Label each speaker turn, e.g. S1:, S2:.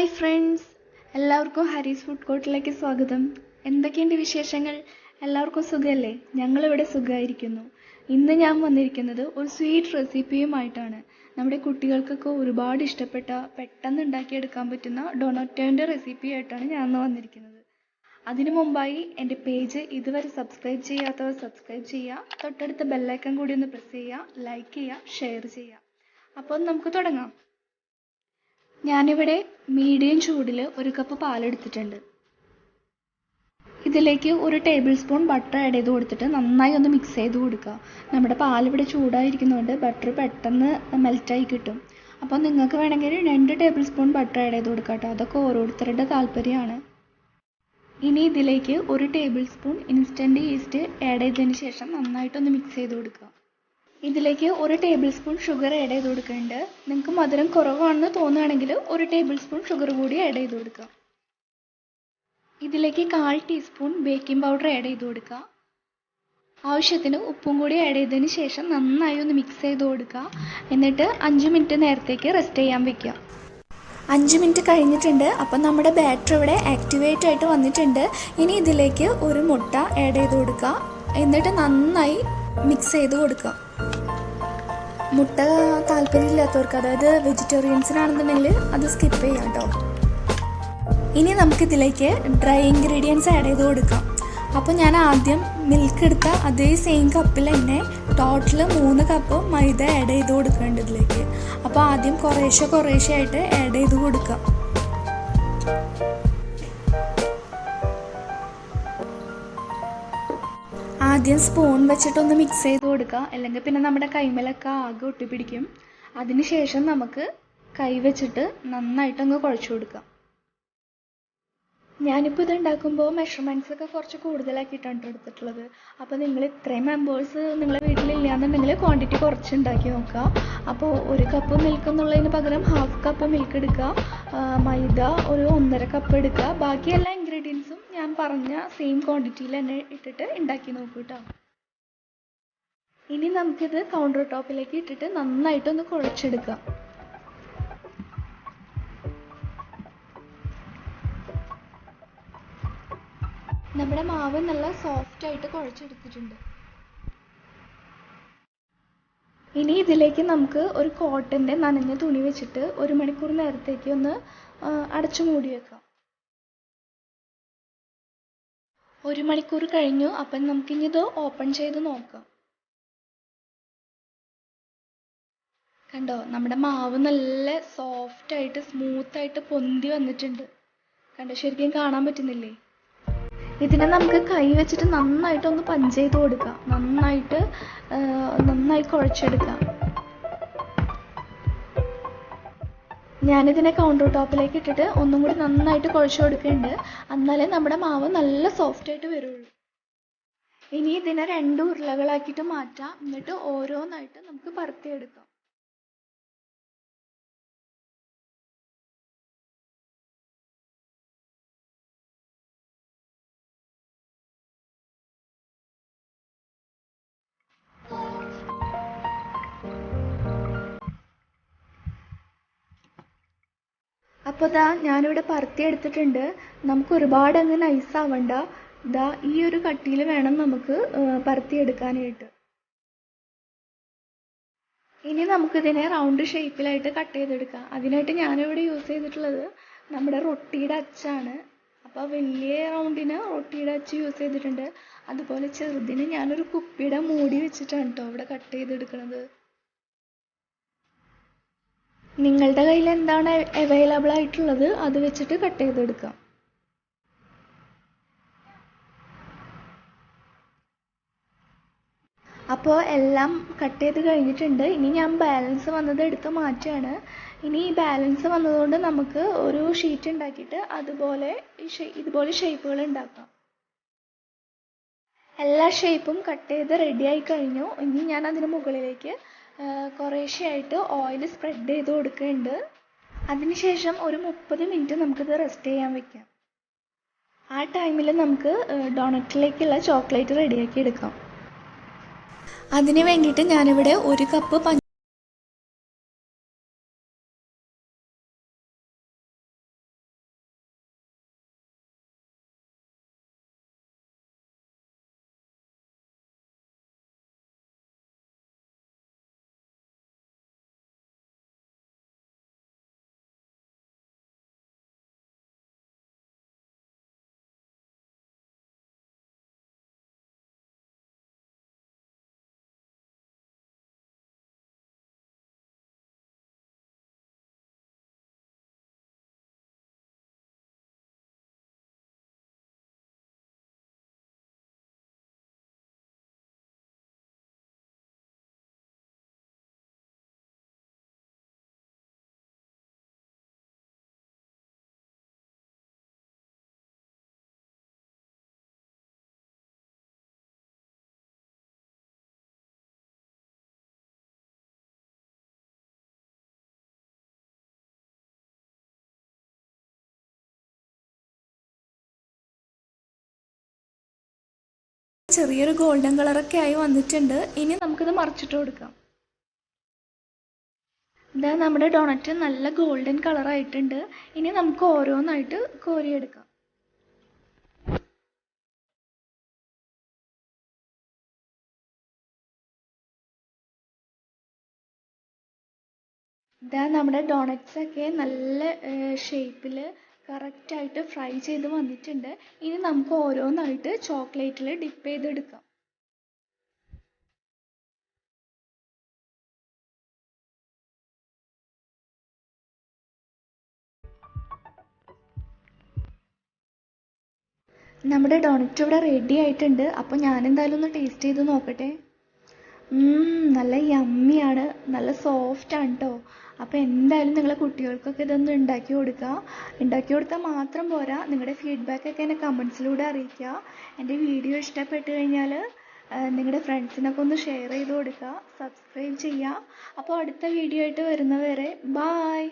S1: Hi friends. എല്ലാവർക്കും ഹരീസ് food കോർട്ടിലേക്ക് സ്വാഗതം. എന്തൊക്കെയുണ്ട് വിശേഷങ്ങൾ? എല്ലാവർക്കും സുഖമല്ലേ ഞങ്ങളിവിടെ സുഖമായിരിക്കുന്നു. ഇന്ന് ഞാൻ വന്നിരിക്കുന്നത് ഒരു സ്വീറ്റ് റെസിപ്പിയുമായിട്ടാണ്. നമ്മുടെ കുട്ടികൾക്കൊക്കെ ഒരുപാട് ഇഷ്ടപ്പെട്ട പെട്ടെന്ന് ഉണ്ടാക്കിയെടുക്കാൻ പറ്റുന്ന ഡൊണോറ്റോന്റെ റെസിപ്പിയായിട്ടാണ് ഞാൻ വന്നിരിക്കുന്നത്. അതിനു മുമ്പായി എന്റെ പേജ് ഇതുവരെ സബ്സ്ക്രൈബ് ചെയ്യാത്തവർ സബ്സ്ക്രൈബ് ചെയ്യുക. തൊട്ടടുത്ത ബെല്ലൈക്കൺ കൂടി ഒന്ന് പ്രസ് ചെയ്യുക. ലൈക്ക് ചെയ്യുക ഷെയർ ചെയ്യുക. അപ്പോൾ നമുക്ക് തുടങ്ങാം. ഞാനിവിടെ മീഡിയം ചൂടിൽ ഒരു കപ്പ് പാലെടുത്തിട്ടുണ്ട്. ഇതിലേക്ക് ഒരു ടേബിൾ സ്പൂൺ ബട്ടർ ആഡ് ചെയ്ത് കൊടുത്തിട്ട് നന്നായി ഒന്ന് മിക്സ് ചെയ്ത് കൊടുക്കുക. നമ്മുടെ പാലിവിടെ ചൂടായിരിക്കുന്നതുകൊണ്ട് ബട്ടർ പെട്ടെന്ന് മെൽറ്റായി കിട്ടും. അപ്പോൾ നിങ്ങൾക്ക് വേണമെങ്കിൽ രണ്ട് ടേബിൾ സ്പൂൺ ബട്ടർ ആഡ് ചെയ്ത് കൊടുക്കുക കേട്ടോ അതൊക്കെ ഓരോരുത്തരുടെ താല്പര്യമാണ്. ഇനി ഇതിലേക്ക് ഒരു tablespoon instant yeast add ചെയ്തതിന് ശേഷം നന്നായിട്ടൊന്ന് മിക്സ് ചെയ്ത് കൊടുക്കുക. ഇതിലേക്ക് ഒരു ടേബിൾ സ്പൂൺ ഷുഗർ ആഡ് ചെയ്ത് കൊടുക്കുന്നുണ്ട്. നിങ്ങൾക്ക് മധുരം കുറവാണെന്ന് തോന്നുകയാണെങ്കിൽ ഒരു ടേബിൾ സ്പൂൺ ഷുഗർ കൂടി ആഡ് ചെയ്ത് കൊടുക്കുക. ഇതിലേക്ക് കാൽ ടീസ്പൂൺ ബേക്കിംഗ് പൗഡർ ആഡ് ചെയ്ത് കൊടുക്കുക. ആവശ്യത്തിന് ഉപ്പും കൂടി ആഡ് ചെയ്തതിന് ശേഷം നന്നായി ഒന്ന് മിക്സ് ചെയ്ത് കൊടുക്കുക. എന്നിട്ട് അഞ്ച് മിനിറ്റ് നേരത്തേക്ക് റെസ്റ്റ് ചെയ്യാൻ വെക്കുക. അഞ്ച് മിനിറ്റ് കഴിഞ്ഞിട്ടുണ്ട്. അപ്പം നമ്മുടെ ബാറ്ററി ഇവിടെ ആക്ടിവേറ്റ് ആയിട്ട് വന്നിട്ടുണ്ട്. ഇനി ഇതിലേക്ക് ഒരു മുട്ട ആഡ് ചെയ്ത് കൊടുക്കുക. എന്നിട്ട് നന്നായി മിക്സ് ചെയ്ത് കൊടുക്കുക. മുട്ട താല്പര്യമില്ലാത്തവർക്ക് അതായത് വെജിറ്റേറിയൻസിനാണെന്നുണ്ടെങ്കിൽ അത് സ്കിപ്പ് ചെയ്യാം കേട്ടോ ഇനി നമുക്കിതിലേക്ക് ഡ്രൈ ഇൻഗ്രീഡിയൻസ് ആഡ് ചെയ്ത് കൊടുക്കാം. അപ്പോൾ ഞാൻ ആദ്യം മിൽക്ക് എടുത്ത അതേ സെയിം കപ്പിൽ തന്നെ ടോട്ടൽ മൂന്ന് കപ്പ് മൈദ ആഡ് ചെയ്ത് കൊടുക്കുന്നുണ്ട് ഇതിലേക്ക്. അപ്പോൾ ആദ്യം കുറേശ്ശെ കുറേശ്ശെ ആയിട്ട് ആഡ് ചെയ്ത് കൊടുക്കാം. ആദ്യം സ്പൂൺ വെച്ചിട്ടൊന്ന് മിക്സ് ചെയ്ത് കൊടുക്കുക. അല്ലെങ്കിൽ പിന്നെ നമ്മുടെ കൈമേലൊക്കെ ആകെ ഒട്ടിപ്പിടിക്കും. അതിനുശേഷം നമുക്ക് കൈ വെച്ചിട്ട് അങ്ങ് കുഴച്ചു കൊടുക്കാം ഞാനിപ്പോൾ ഇത് ഉണ്ടാക്കുമ്പോൾ മെഷർമെന്റ്സ് ഒക്കെ കുറച്ച് കൂടുതലാക്കിയിട്ടാണ് എടുത്തിട്ടുള്ളത്. അപ്പോൾ നിങ്ങൾ ഇത്രയും മെമ്പേഴ്സ് നിങ്ങളെ വീട്ടിലില്ലാന്നുണ്ടെങ്കിൽ ക്വാണ്ടിറ്റി കുറച്ച് ഉണ്ടാക്കി നോക്കുക. അപ്പോൾ ഒരു കപ്പ് മിൽക്ക് എന്നുള്ളതിന് പകരം ഹാഫ് കപ്പ് മിൽക്ക് എടുക്കുക. മൈദ ഒരു ഒന്നര കപ്പ് എടുക്കുക. ബാക്കി എല്ലാ ഇൻഗ്രീഡിയൻസും ഞാൻ പറഞ്ഞ സെയിം ക്വാണ്ടിറ്റിയിൽ തന്നെ ഇട്ടിട്ട് ഉണ്ടാക്കി നോക്കൂ കേട്ടോ ഇനി നമുക്കിത് കൗണ്ടർ ടോപ്പിലേക്ക് ഇട്ടിട്ട് നന്നായിട്ടൊന്ന് കുഴച്ചെടുക്കാം. നമ്മുടെ മാവ് നല്ല സോഫ്റ്റ് ആയിട്ട് കുഴച്ചെടുത്തിട്ടുണ്ട്. ഇനി ഇതിലേക്ക് നമുക്ക് ഒരു കോട്ടന്റെ നനഞ്ഞ തുണി വെച്ചിട്ട് ഒരു മണിക്കൂർ നേരത്തേക്ക് ഒന്ന് അടച്ചു മൂടി വെക്കാം. ഒരു മണിക്കൂർ കഴിഞ്ഞു അപ്പം നമുക്കിനി ഇത് ഓപ്പൺ ചെയ്ത് നോക്കാം. കണ്ടോ നമ്മുടെ മാവ് നല്ല സോഫ്റ്റ് ആയിട്ട് സ്മൂത്ത് ആയിട്ട് പൊന്തി വന്നിട്ടുണ്ട്. കണ്ടോ ശരിക്കും കാണാൻ പറ്റുന്നില്ലേ? ഇതിനെ നമുക്ക് കൈ വെച്ചിട്ട് നന്നായിട്ട് ഒന്ന് പഞ്ച് ചെയ്ത് കൊടുക്കാം. നന്നായിട്ട് നന്നായി കുഴച്ചെടുക്കാം. ഞാനിതിനെ കൗണ്ടർ ടോപ്പിലേക്ക് ഇട്ടിട്ട് ഒന്നും കൂടി നന്നായിട്ട് കുഴച്ച് കൊടുക്കുന്നുണ്ട്. എന്നാലേ നമ്മുടെ മാവ് നല്ല സോഫ്റ്റ് ആയിട്ട് വരുള്ളൂ. ഇനി ഇതിനെ രണ്ട് ഉരുളകളാക്കിയിട്ട് മാറ്റാം. എന്നിട്ട് ഓരോന്നായിട്ട് നമുക്ക് പരത്തിയെടുക്കാം അപ്പോൾ ദാ ഞാനിവിടെ പരത്തി എടുത്തിട്ടുണ്ട്. നമുക്ക് ഒരുപാട് അങ്ങ് നൈസ് ആവണ്ട. ദാ ഈ ഒരു കട്ടിയിൽ വേണം നമുക്ക് പരത്തി എടുക്കാനായിട്ട്. ഇനി നമുക്കിതിനെ റൗണ്ട് ഷേപ്പിലായിട്ട് കട്ട് ചെയ്തെടുക്കാം. അതിനായിട്ട് ഞാനിവിടെ യൂസ് ചെയ്തിട്ടുള്ളത് നമ്മുടെ റൊട്ടിയുടെ അച്ചാണ്. അപ്പോൾ വലിയ റൗണ്ടിന് റൊട്ടിയുടെ അച്ച് യൂസ് ചെയ്തിട്ടുണ്ട്. അതുപോലെ ചെറുതിന് ഞാനൊരു കുപ്പിയുടെ മൂടി വെച്ചിട്ടാണ് കേട്ടോ ഇവിടെ കട്ട് ചെയ്തെടുക്കുന്നത് നിങ്ങളുടെ കയ്യിൽ എന്താണ് അവൈലബിൾ ആയിട്ടുള്ളത് അത് വെച്ചിട്ട് കട്ട് ചെയ്തെടുക്കാം. അപ്പോൾ എല്ലാം കട്ട് ചെയ്ത് കഴിഞ്ഞിട്ടുണ്ട്. ഇനി ഞാൻ ബാലൻസ് വന്നത് എടുത്ത് മാറ്റുകയാണ് ഇനി ഈ ബാലൻസ് വന്നതുകൊണ്ട് നമുക്ക് ഒരു ഷീറ്റ് ഉണ്ടാക്കിയിട്ട് അതുപോലെ ഇതുപോലെ ഷേപ്പുകൾ ഉണ്ടാക്കാം. എല്ലാ ഷേപ്പും കട്ട് ചെയ്ത് റെഡി ആയി കഴിഞ്ഞു. ഇനി ഞാൻ അതിന് മുകളിലേക്ക് കുറേശ്ശെയായിട്ട് ഓയിൽ സ്പ്രെഡ് ചെയ്ത് കൊടുക്കുന്നുണ്ട്. അതിനുശേഷം ഒരു മുപ്പത് മിനിറ്റ് നമുക്കിത് റെസ്റ്റ് ചെയ്യാൻ വെക്കാം. ആ ടൈമിൽ നമുക്ക് ഡോണറ്റിലേക്കുള്ള ചോക്ലേറ്റ് റെഡിയാക്കി എടുക്കാം. അതിന് വേണ്ടിയിട്ട് ഞാനിവിടെ ഒരു കപ്പ് ചെറിയൊരു ഗോൾഡൻ കളറൊക്കെ ആയി വന്നിട്ടുണ്ട്. ഇനി നമുക്കിത് മറിച്ചിട്ട് കൊടുക്കാം. ഇതാ നമ്മുടെ ഡൊണറ്റ് നല്ല ഗോൾഡൻ കളറായിട്ടുണ്ട്. ഇനി നമുക്ക് ഓരോന്നായിട്ട് കോരിയെടുക്കാം. ഇതാ നമ്മുടെ ഡോണറ്റ്സൊക്കെ നല്ല ഷേപ്പിൽ കറക്റ്റായിട്ട് ഫ്രൈ ചെയ്ത് വന്നിട്ടുണ്ട്. ഇനി നമുക്ക് ഓരോന്നായിട്ട് ചോക്ലേറ്റിൽ ഡിപ്പ് ചെയ്തെടുക്കാം. നമ്മുടെ ഡോണറ്റ് ഇവിടെ റെഡി ആയിട്ടുണ്ട്. അപ്പോൾ ഞാൻ എന്തായാലും ഒന്ന് ടേസ്റ്റ് ചെയ്ത് നോക്കട്ടെ. നല്ല യമ്മിയാണ് നല്ല സോഫ്റ്റ് ആണ് കേട്ടോ അപ്പോൾ എന്തായാലും നിങ്ങളെ കുട്ടികൾക്കൊക്കെ ഇതൊന്ന് ഉണ്ടാക്കി കൊടുക്കുക ഉണ്ടാക്കി കൊടുത്താൽ മാത്രം പോരാ. നിങ്ങളുടെ ഫീഡ്ബാക്ക് ഒക്കെ എന്നെ കമൻസിലൂടെ അറിയിക്കുക എന്റെ വീഡിയോ ഇഷ്ടപ്പെട്ട് കഴിഞ്ഞാൽ നിങ്ങളുടെ ഫ്രണ്ട്സിനൊക്കെ ഒന്ന് ഷെയർ ചെയ്ത് കൊടുക്കുക സബ്സ്ക്രൈബ് ചെയ്യുക അപ്പോൾ അടുത്ത വീഡിയോ ആയിട്ട് വരുന്നവരെ ബായ്